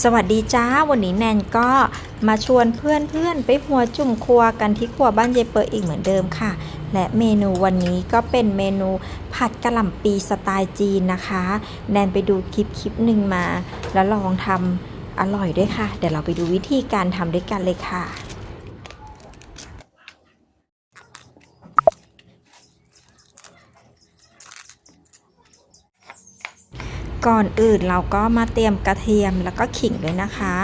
สวัสดีจ้า วันนี้แนนก็มาชวนเพื่อนๆ ไปหัวจุ่มครัวกันที่ครัวบ้านเยเปิดอีกเหมือนเดิมค่ะ และเมนูวันนี้ก็เป็นเมนูผัดกะหล่ำปีสไตล์จีนนะคะ แนนไปดูคลิปคลิปหนึ่งมา แล้วลองทำอร่อยด้วยค่ะ เดี๋ยวเราไปดูวิธีการทำด้วยกันเลยค่ะ ก่อนอื่นเราก็มาเตรียมกระเทียมแล้วก็ขิงด้วยนะคะ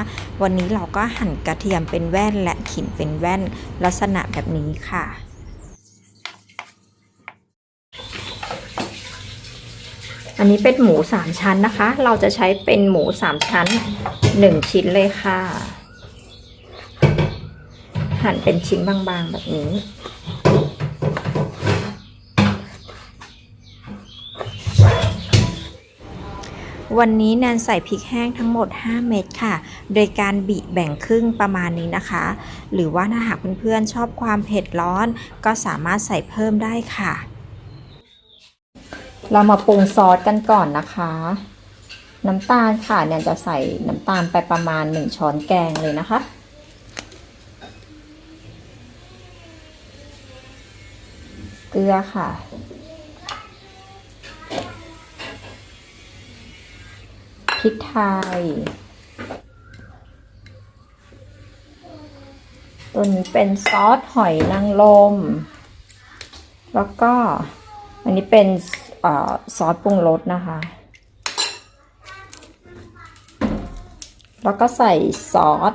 วันนี้เราก็หั่นกระเทียมเป็นแว่นและขิงเป็นแว่นลักษณะแบบนี้ค่ะ อันนี้เป็นหมูสามชั้นนะคะ เราจะใช้เป็นหมูสามชั้นหนึ่งชิ้นเลยค่ะ หั่นเป็นชิ้นบางๆแบบนี้ วันนี้แนนใส่พริกแห้งทั้งหมด 5 เม็ดค่ะ โดยการบีแบ่งครึ่งประมาณนี้นะคะ หรือว่าถ้าหากเพื่อนๆชอบความเผ็ดร้อน ก็สามารถใส่เพิ่มได้ค่ะ เรามาปรุงซอสกันก่อนนะคะ น้ำตาลค่ะแนนจะใส่น้ำตาลไปประมาณ 1 ช้อนแกงเลยนะคะเกลือค่ะ พริกไทย ตัวนี้เป็นซอสหอยนางรม แล้วก็อันนี้เป็นอซอสปรุงรสนะคะ แล้วก็ใส่ซอส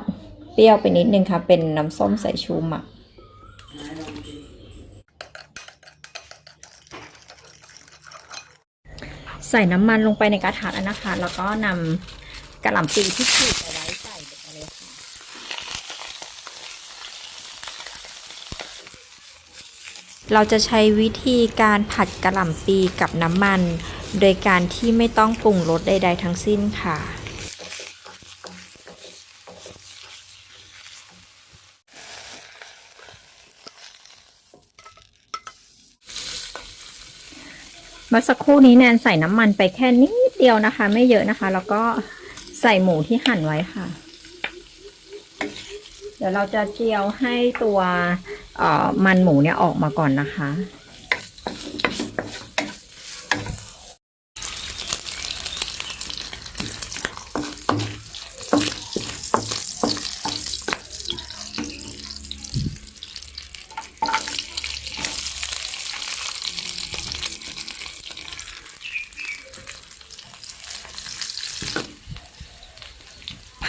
เปรี้ยวไปนิดนึงค่ะ เป็นน้ำส้มสายชูหมัก ใส่น้ำมันลงไปในกระทะแล้วนะคะ แล้วก็นำกระหล่ำปีที่ฉีกเอาไว้ใส่ลงไปเลยค่ะเราจะใช้วิธีการผัดกระหล่ำปีกับน้ำมัน โดยการที่ไม่ต้องปรุงรสใด ๆ ทั้งสิ้นค่ะ มื่อสักครู่นี้แนนใส่น้ำมันไปแค่นิดเดียวนะคะ ไม่เยอะนะคะ แล้วก็ใส่หมูที่หั่นไว้ค่ะ เดี๋ยวเราจะเจียวให้ตัวมันหมูเนี่ยออกมาก่อนนะคะ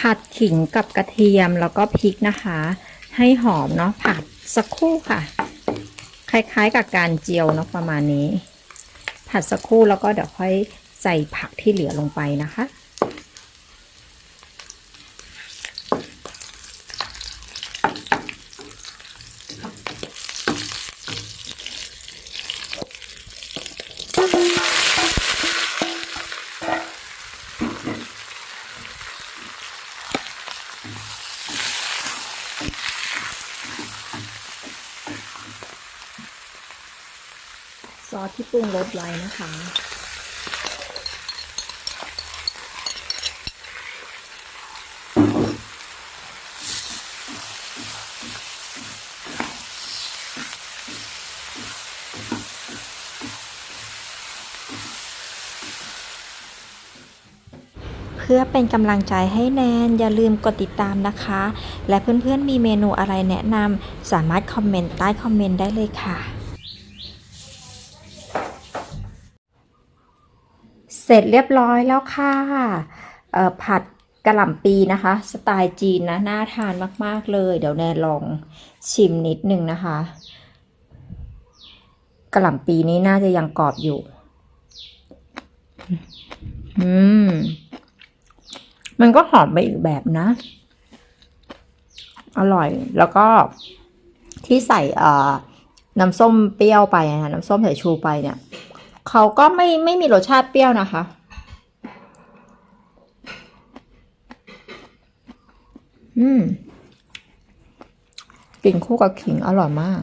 ผัดขิงกับกระเทียมแล้วก็พริกนะคะ ให้หอมเนาะผัดสักครู่ค่ะ คล้ายๆกับการเจียวเนาะประมาณนี้ ผัดสักครู่แล้วก็เดี๋ยวค่อยใส่ผักที่เหลือลงไปนะคะ ซอสที่ปรุงรสไว้นะคะ เพื่อเป็นกำลังใจให้แนน อย่าลืมกดติดตามนะคะ และเพื่อนๆมีเมนูอะไรแนะนำสามารถคอมเมนต์ใต้คอมเมนต์ได้เลยค่ะ เสร็จเรียบร้อยแล้วค่ะผัดกระหล่ำปีนะคะ สไตล์จีนนะน่าทานมาก ๆ เลย เดี๋ยวแนนลองชิมนิดนึงนะคะ กระหล่ำปีนี้น่าจะยังกรอบอยู่ อืม มันก็หอมไปอีกแบบนะ อร่อยแล้วก็ที่ใส่น้ำส้มเปรี้ยวไปนะน้ำส้มสายชูไปเนี่ย เขาก็ไม่ไม่มีรสชาติเปรี้ยวนะคะ อืมกินคู่กับขิงอร่อยมาก